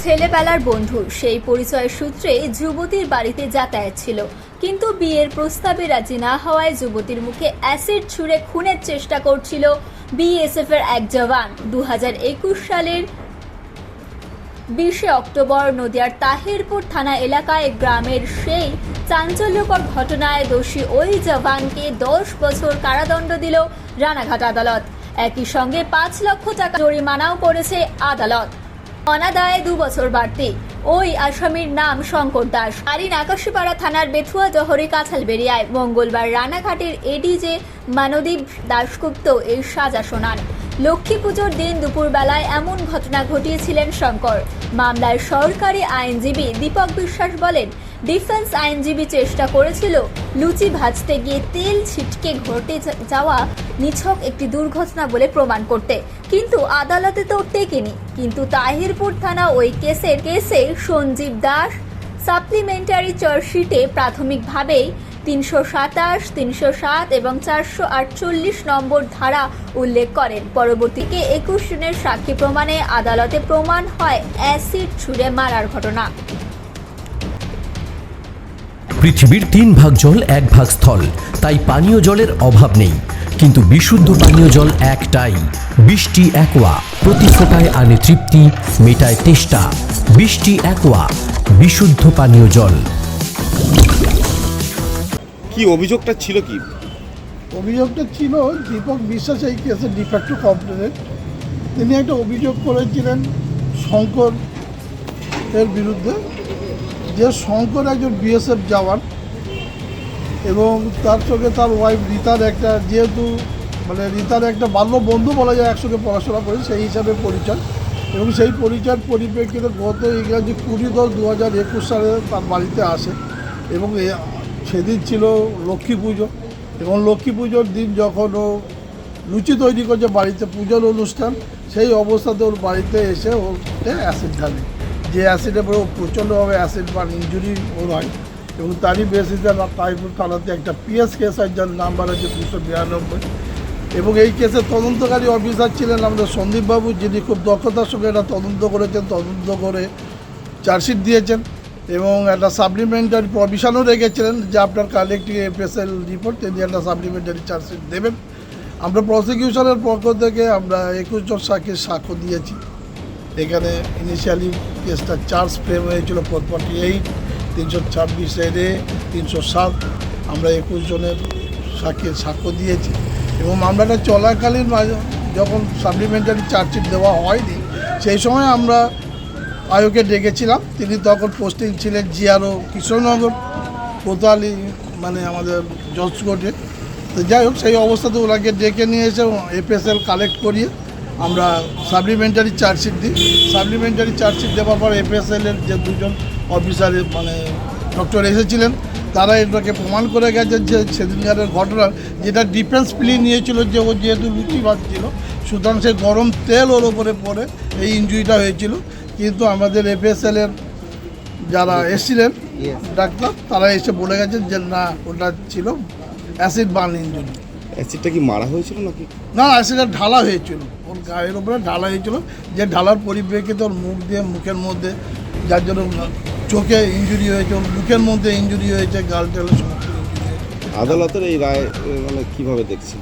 ছেলেবেলার বন্ধু। সেই পরিচয় সূত্রে যুবতীর বাড়িতে যাতায়াত ছিল। কিন্তু বিয়ের প্রস্তাবে রাজি না হওয়ায় যুবতীর মুখে অ্যাসিড ছুঁড়ে খুনের চেষ্টা করছিল বিএসএফ এর এক জওয়ান। দু হাজার একুশ সালের বিশে অক্টোবর নদিয়ার তাহিরপুর থানা এলাকায় গ্রামের সেই চাঞ্চল্যকর ঘটনায় দোষী ওই জওয়ানকে দশ বছর কারাদণ্ড দিল রানাঘাট আদালত। একই সঙ্গে পাঁচ লক্ষ টাকা জরিমানাও করেছে আদালত। অনাদায়ে দু বছর বাড়তি। ওই আসামির নাম শঙ্কর দাস। আরিন আকাশীপাড়া থানার বেথুয়া জহরি কাছালবেরিয়ায় মঙ্গলবার রানাঘাটের এডিজে মানদীপ দাশগুপ্ত এই সাজা শোনান। লক্ষ্মী পুজোর দিন দুপুরবেলায় এমন ঘটনা ঘটিয়েছিলেন শঙ্কর। মামলার সরকারি আইনজীবী দীপক বিশ্বাস বলেন ডিফেন্স আইনজীবী চেষ্টা করেছিল লুচি ভাজতে গিয়ে তেল ছিটকে ঘটে যাওয়া নিছক একটি দুর্ঘটনা বলে প্রমাণ করতে। কিন্তু আদালতে তো টেকেনি। কিন্তু তাহিরপুর থানা ওই কেসের কেসে সঞ্জীব দাস সাপ্লিমেন্টারি চার্জশিটে প্রাথমিকভাবেই তিনশো সাতাশ, তিনশো সাত এবং চারশো আটচল্লিশ নম্বর ধারা উল্লেখ করেন। পরবর্তীকে একুশ জনের সাক্ষী প্রমাণে আদালতে প্রমাণ হয় অ্যাসিড ছুঁড়ে মারার ঘটনা। পৃথিবীর তিন ভাগ জল এক ভাগ স্থল। তাই পানীয় জলের অভাব নেই। কিন্তু বিশুদ্ধ পানীয় জল একটাই। বৃষ্টি একোয়া প্রতি ফোটায় আনে তৃপ্তি মেটায় তেষ্টা। বৃষ্টি একোয়া বিশুদ্ধ পানীয় জল। কি অভিযোগটা ছিল কি? অভিযোগটা ছিল দীপক বিশ্বাস এই কেসে ডিফ্যাক্টো কমপ্লেনের তিনি একটা অভিযোগ করেছিলেন শঙ্কর এর বিরুদ্ধে। যে শঙ্কর একজন বিএসএফ জওয়ান এবং তার সঙ্গে তার ওয়াইফ রীতার একটা, যেহেতু মানে রীতার একটা বাল্য বন্ধু বলা যায়, একসঙ্গে পড়াশোনা করে, সেই হিসাবে পরিচয়। এবং সেই পরিচয়ের পরিপ্রেক্ষিতে গত ইংরাজি কুড়ি দশ দু হাজার একুশ সালে তার বাড়িতে আসে এবং সেদিন ছিল লক্ষ্মী পুজো। এবং লক্ষ্মী পুজোর দিন যখন ও লুচি তৈরি করছে বাড়িতে, পুজোর অনুষ্ঠান, সেই অবস্থাতে ওর বাড়িতে এসে ওকে অ্যাসিড ঢালে। যে অ্যাসিডে পরে প্রচণ্ডভাবে অ্যাসিড বা ইঞ্জুরি ওর হয়। এবং তারই বেসিসে তাইপুর থানাতে একটা পিএস কেস হয় যার নাম্বার হচ্ছে দুশো বিরানব্বই। এবং এই কেসের তদন্তকারী অফিসার ছিলেন আমাদের সন্দীপবাবু, যিনি খুব দক্ষতার সঙ্গে এটা তদন্ত করেছেন, তদন্ত করে চার্জশিট দিয়েছেন এবং একটা সাপ্লিমেন্টারি প্রভিশনও রেখেছিলেন যে আপনার কালেক্টিভ এফএসএল রিপোর্ট তিনি একটা সাপ্লিমেন্টারি চার্জশিট দেবেন। আমরা প্রসিকিউশনের পক্ষ থেকে আমরা একুশ জন সাক্ষীর সাক্ষ্য দিয়েছি। এখানে ইনিশিয়ালি কেসটা চার্জ ফ্রেম হয়েছিল ফোর ফর্টি এইট তিনশো ছাব্বিশ এ তিনশো সাত। আমরা একুশ জনের সাক্ষী সাক্ষ্য দিয়েছি। এবং মামলাটা চলাকালীন যখন সাপ্লিমেন্টারি চার্জশিট দেওয়া হয়নি, সেই সময় আমরা আয়োগে ডেকেছিলাম। তিনি তখন পোস্টিং ছিলেন জিআরও কৃষ্ণনগর, কোতালি মানে আমাদের জজ কোর্টে তো যাই হোক, সেই অবস্থাতে ওনাকে ডেকে নিয়ে এসে এফএসএল কালেক্ট করিয়ে আমরা সাপ্লিমেন্টারি চার্জশিট দিই। সাপ্লিমেন্টারি চার্জশিট দেওয়ার পর এফএসএল এর যে দুজন অফিসার মানে ডক্টর এসেছিলেন তারা এটাকে প্রমাণ করে গেছে যে সেদিনকারের ঘটনা যেটা ডিফেন্স প্লি নিয়েছিল যে ও যেহেতু লুচি ভাজছিল সুতরাং সে গরম তেল ওর ওপরে পড়ে এই ইঞ্জুরিটা হয়েছিল। কিন্তু আমাদের এফএসএল এর যারা এসেছিলেন ডাক্তার তারা এসে বলে গেছেন যে না ওটা ছিল অ্যাসিড বার্ন ইঞ্জুরি অ্যাসিডটা কি মারা হয়েছিল নাকি? না অ্যাসিডটা ঢালা হয়েছিল। ওর গায়ের উপরে ঢালা হয়েছিল। যে ঢালার পরিপ্রেক্ষিতে ওর মুখ দিয়ে মুখের মধ্যে যার জন্য চোখে ইঞ্জুরি হয়েছে ওর মুখের মধ্যে ইঞ্জুরি হয়েছে গাল টেলে সমস্ত আদালতের এই রায় মানে কীভাবে দেখছেন?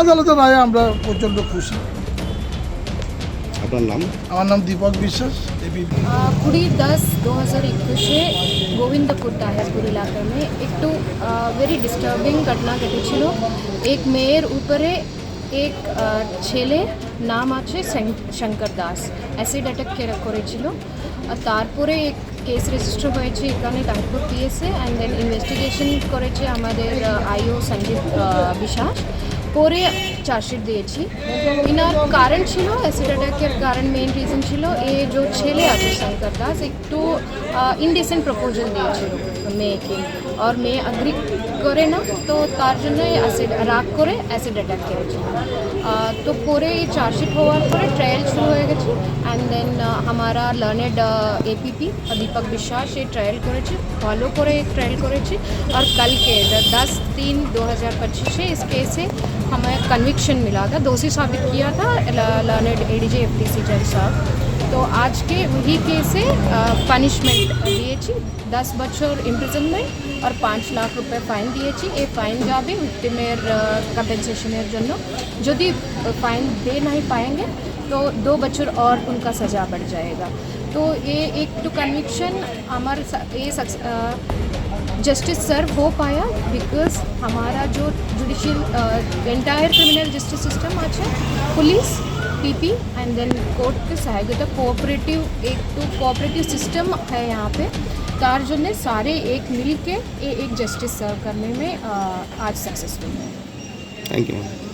আদালতের রায়ে আমরা প্রচণ্ড খুশি। আপনার নাম? আমার নাম দীপক বিশ্বাস কুড়ি দশ দু হাজার একুশে গোবিন্দপুর তাহিরপুর এলাকা में একটু ভেরি ডিস্টার্বিং ঘটনা ঘটেছিল। এক মেয়ের উপরে এক আহ, ছেলে নাম আছে শং- শঙ্কর দাস অ্যাসিড অ্যাটাক করেছিল আর তারপরে এক কেস রেজিস্টার হয়েছে এখানে Tahirpur PSA and then investigation করেছে আমাদের আইও সঞ্জীব আহ, বিশ্বাস পরে চার্জশিট দিয়েছি ইনার কারণ ছিল অ্যাসিড অ্যাটাকের কারণ মেইন রিজন ছিল এ যে ছেলে আছে শঙ্কর দাস একটু ইনডিসেন্ট প্রপোজাল দিয়েছিল মেয়েকে আর মেয়ে অ্যাগ্রি করে না তো তার জন্য অ্যাসিড রাগ করে অ্যাসিড অ্যাটাক করেছিল আহ, তো পরে এই চার্জশিট হওয়ার পরে ট্রায়াল শুরু হয়ে গেছে অ্যান্ড দেন हमारा লার্নেড এপিপি দীপক বিশ্বাস এই ট্রায়াল করেছে ভালো করে ট্রায়াল করেছে আর কালকে दस तीन दो हज़ार पच्चीस से इस केस से हमें कन्विक्शन मिला था दोषी साबित किया था learned A D J F T C जज साहब তো আজকে वही কেসে পানিশমেন্ট দিয়েছি দশ বছর ইমপ্রিজনমেন্ট আর পাঁচ লাখ রুপে ফাইন দিয়েছি এই ফাইন যাবে ভিক্টিমের কম্পেনসেশনের জন্য যদি फाइन दे नहीं पाएंगे तो दो बच्चों और उनका सज़ा बढ़ जाएगा तो ये एक तो कन्विक्शन हमारे सा- ये जस्टिस सर्व हो पाया बिकॉज़ हमारा जो judicial entire criminal justice system आज है police PP and then court के सहायता कोऑपरेटिव एक तो कोऑपरेटिव सिस्टम है यहाँ पे। तार जो ने सारे एक मिल के एक जस्टिस सर्व करने में uh, आज सक्सेसफुल है। थैंक यू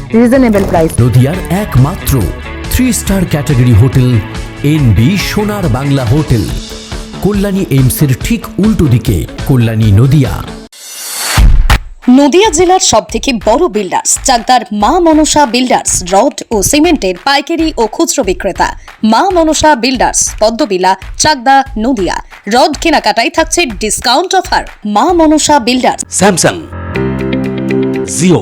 রিজনেবল প্রাইস নদিয়ার একমাত্র three star category hotel N B Sonar Bangla hotel Kalyani এইমসের ঠিক উল্টো দিকে কল্যাণী নদিয়া। নদিয়া জেলার সব থেকে বড় বিল্ডার্স চাকদার মা মনসা বিল্ডার্স রড ও সিমেন্টের পাইকারি ও খুচরো বিক্রেতা। মা মনসা বিল্ডার্স পদ্মবিলা চাকদা নদিয়া। রড কেনাকাটায় থাকছে discount offer Ma Manasa builders Samsung Jio